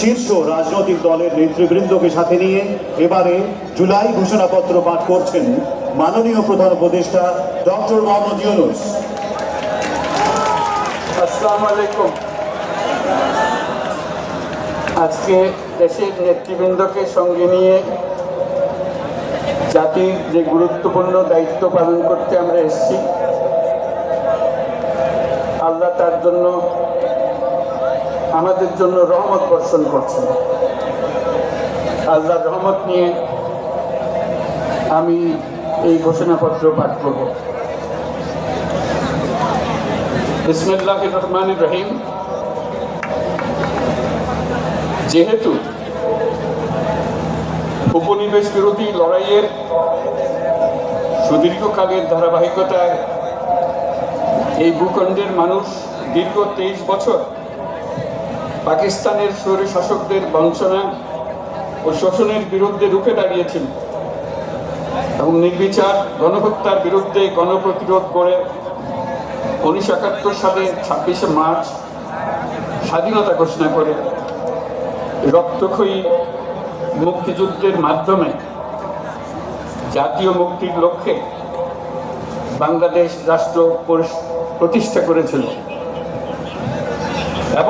শীর্ষ রাজনৈতিক দলের নেতৃবৃন্দকে সাথে নিয়ে এবারে জুলাই ঘোষণাপত্র পাঠ করছেন মাননীয় প্রধান উপদেষ্টা ডক্টর মোহাম্মদ ইউনুস। আলাইকুম। আজকে দেশের নেতৃবৃন্দকে সঙ্গে নিয়ে জাতির যে গুরুত্বপূর্ণ দায়িত্ব পালন করতে আমরা এসেছি, আল্লাহ তার জন্য আমাদের জন্য রহমত বর্ষণ করছেন। আল্লাহ রহমত নিয়ে আমি এই ঘোষণাপত্র পাঠ করব। বিসমিল্লাহ রহমান রহিম। যেহেতু উপনিবেশ বিরোধী লড়াইয়ের সুদীর্ঘকালের ধারাবাহিকতায় এই ভূখণ্ডের মানুষ দীর্ঘ তেইশ বছর পাকিস্তানের স্বৈর শাসকদের বঞ্চনা ও শোষণের বিরুদ্ধে রুখে দাঁড়িয়েছিল এবং নির্বিচার গণহত্যার বিরুদ্ধে গণপ্রতিরোধ করে উনিশশো একাত্তর সালে ছাব্বিশে মার্চ স্বাধীনতা ঘোষণা করে রক্তক্ষয়ী মুক্তিযুদ্ধের মাধ্যমে জাতীয় মুক্তির লক্ষ্যে বাংলাদেশ রাষ্ট্র প্রতিষ্ঠা করেছিল।